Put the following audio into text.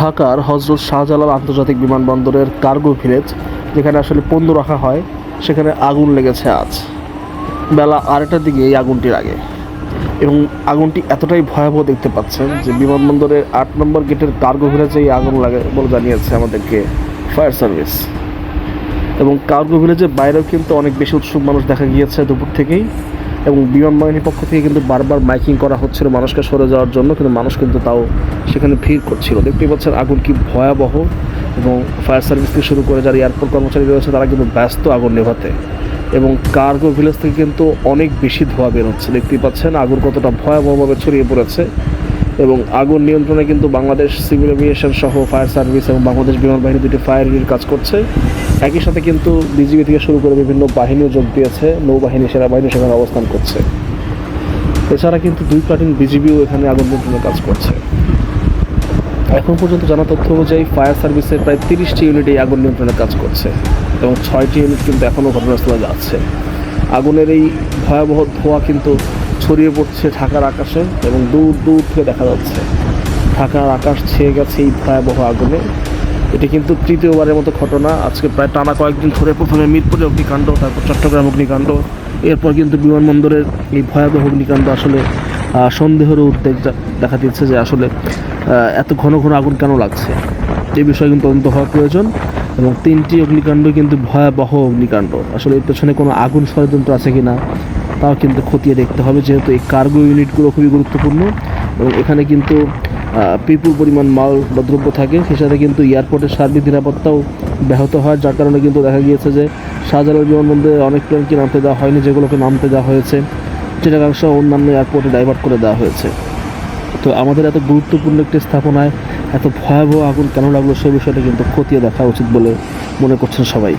ঢাকার হজরত শাহজালাল আন্তর্জাতিক বিমানবন্দরের কার্গো ভিলেজ, যেখানে আসলে পণ্য রাখা হয়, সেখানে আগুন লেগেছে আজ। বেলা আড়াইটার দিকে এই আগুনটির আগে। এবং আগুনটি এতটাই ভয়াবহ দেখতে পাচ্ছেন যে বিমানবন্দরের আট নম্বর গেটের কার্গো ভিলেজে এই আগুন লাগে বলে জানিয়েছে আমাদেরকে ফায়ার সার্ভিস। এবং কার্গো ভিলেজের বাইরেও কিন্তু অনেক বেশি উৎসুক মানুষ দেখা গিয়েছে দুপুর থেকেই। এবং বিমান বাহিনীর পক্ষ থেকে কিন্তু বারবার মাইকিং করা হচ্ছিল মানুষকে সরে যাওয়ার জন্য, কিন্তু মানুষ কিন্তু তাও সেখানে ভিড় করছিল। দেখতেই পাচ্ছেন আগুন কি ভয়াবহ এবং ফায়ার সার্ভিস থেকে শুরু করে যারা এয়ারপোর্ট কর্মচারী রয়েছে, তারা কিন্তু ব্যস্ত আগুন নেভাতে। এবং কার্গো ভিলেজ থেকে কিন্তু অনেক বেশি ধোঁয়া বেরোচ্ছে দেখতেই পাচ্ছেন আগুন কতটা ভয়াবহভাবে ছড়িয়ে পড়েছে। এবং আগুন নিয়ন্ত্রণে কিন্তু বাংলাদেশ সিভিল এভিয়েশন সহ ফায়ার সার্ভিস এবং বাংলাদেশ বিমান বাহিনী দুটি ফায়ার ইউনিট কাজ করছে। একই সাথে কিন্তু বিজিবি থেকে শুরু করে বিভিন্ন বাহিনীও যোগ দিয়েছে, নৌবাহিনী, সেনাবাহিনী সেখানে অবস্থান করছে। এছাড়া কিন্তু দুই প্লাটুন বিজিবিও এখানে আগুন নিয়ন্ত্রণে কাজ করছে। এখন পর্যন্ত জানা তথ্য অনুযায়ী ফায়ার সার্ভিসের প্রায় তিরিশটি ইউনিট এই আগুন নিয়ন্ত্রণে কাজ করছে এবং ছয়টি ইউনিট কিন্তু এখনও ঘটনাস্থলে যাচ্ছে। আগুনের এই ভয়াবহ ধোঁয়া কিন্তু ছড়িয়ে পড়ছে ঢাকার আকাশে এবং দূর দূর থেকে দেখা যাচ্ছে। ঢাকার আকাশ ছেয়ে গেছে এই ভয়াবহ আগুনে। এটি কিন্তু তৃতীয়বারের মতো ঘটনা। আজকে প্রায় টানা কয়েকদিন ধরে প্রথমে মিরপুরে অগ্নিকাণ্ড, তারপর চট্টগ্রাম অগ্নিকাণ্ড, এরপর কিন্তু বিমানবন্দরের এই ভয়াবহ অগ্নিকাণ্ড আসলে সন্দেহের উদ্বেগ দেখা দিচ্ছে যে আসলে এত ঘন ঘন আগুন কেন লাগছে? এই বিষয়ে কিন্তু তদন্ত হওয়া প্রয়োজন এবং তিনটি অগ্নিকাণ্ড কিন্তু ভয়াবহ অগ্নিকাণ্ড। আসলে এর পেছনে কোনো আগুন ষড়যন্ত্র আছে কিনা? তাও কিন্তু খতিয়ে দেখতে হবে, যেহেতু এই কার্গো ইউনিটগুলো খুবই গুরুত্বপূর্ণ এবং এখানে কিন্তু বিপুল পরিমাণ মাল বা দ্রব্য থাকে। সে সাথে কিন্তু এয়ারপোর্টের সার্বিক নিরাপত্তাও ব্যাহত হয়, যার কারণে কিন্তু দেখা গিয়েছে যে শাহজালাল বিমানবন্দরে অনেক প্লেনকে নামতে দেওয়া হয়নি, যেগুলোকে নামতে দেওয়া হয়েছে। চিটাগাং সহ অন্যান্য এয়ারপোর্টে ডাইভার্ট করে দেওয়া হয়েছে। তো আমাদের এত গুরুত্বপূর্ণ একটি স্থাপনায় এত ভয়াবহ আগুন কেন লাগল, সে বিষয়টা কিন্তু খতিয়ে দেখা উচিত বলে মনে করছেন সবাই।